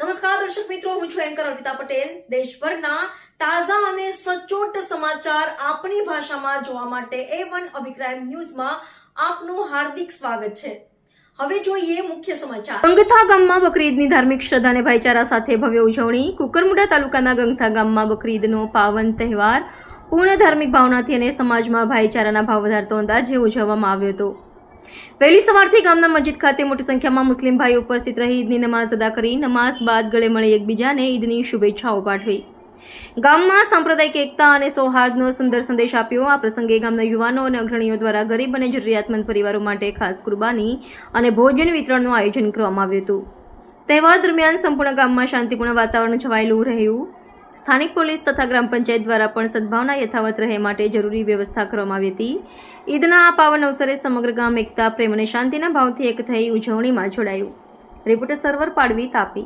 નમસ્કાર, દર્શક મિત્રો, હું છું એન્કર અર્પિતા પટેલ. દેશભરના તાજા અને સચોટ સમાચાર આપણી ભાષામાં જોવા માટે એ વન અભિપ્રાય ન્યૂઝમાં આપનું હાર્દિક સ્વાગત છે. હવે જોઈએ મુખ્ય સમાચાર. ગંગથા ગામમાં બકરીદની ધાર્મિક શ્રદ્ધા અને ભાઈચારા સાથે ભવ્ય ઉજવણી. કુકરમુડા તાલુકાના ગંગથા ગામમાં બકરીદનો પાવન તહેવાર. પૂર્ણ ધાર્મિક ભાવનાથી અને સમાજમાં ભાઈચારાના ભાવ વધારતો અંદાજે ઉજવવામાં આવ્યો હતો. વહેલી સવારથી ગામના મસ્જિદ ખાતે મોટી સંખ્યામાં મુસ્લિમ ભાઈઓ ઉપસ્થિત રહી ઈદની નમાઝ અદા કરી નમાઝ બાદ ગળે મળી એકબીજાને ઈદની શુભેચ્છાઓ પાઠવી. ગામમાં સાંપ્રદાયિક એકતા અને સૌહાર્દનો સુંદર સંદેશ આપ્યો. આ પ્રસંગે ગામના યુવાનો અને અગ્રણીઓ દ્વારા ગરીબ અને જરૂરિયાતમંદ પરિવારો માટે ખાસ કુરબાની અને ભોજન વિતરણનું આયોજન કરવામાં આવ્યું હતું. તહેવાર દરમિયાન સંપૂર્ણ ગામમાં શાંતિપૂર્ણ વાતાવરણ છવાયેલું રહ્યું. સ્થાનિક પોલીસ તથા ગ્રામ પંચાયત દ્વારા પણ સદભાવના યથાવત રહે માટે જરૂરી વ્યવસ્થા કરવામાં આવી હતી. ઈદના આ પાવન અવસરે સમગ્ર ગામ એકતા, પ્રેમ અને શાંતિના ભાવથી એક થઈ ઉજવણીમાં જોડાયું. રિપોર્ટર સર્વર પાડવી તાપી.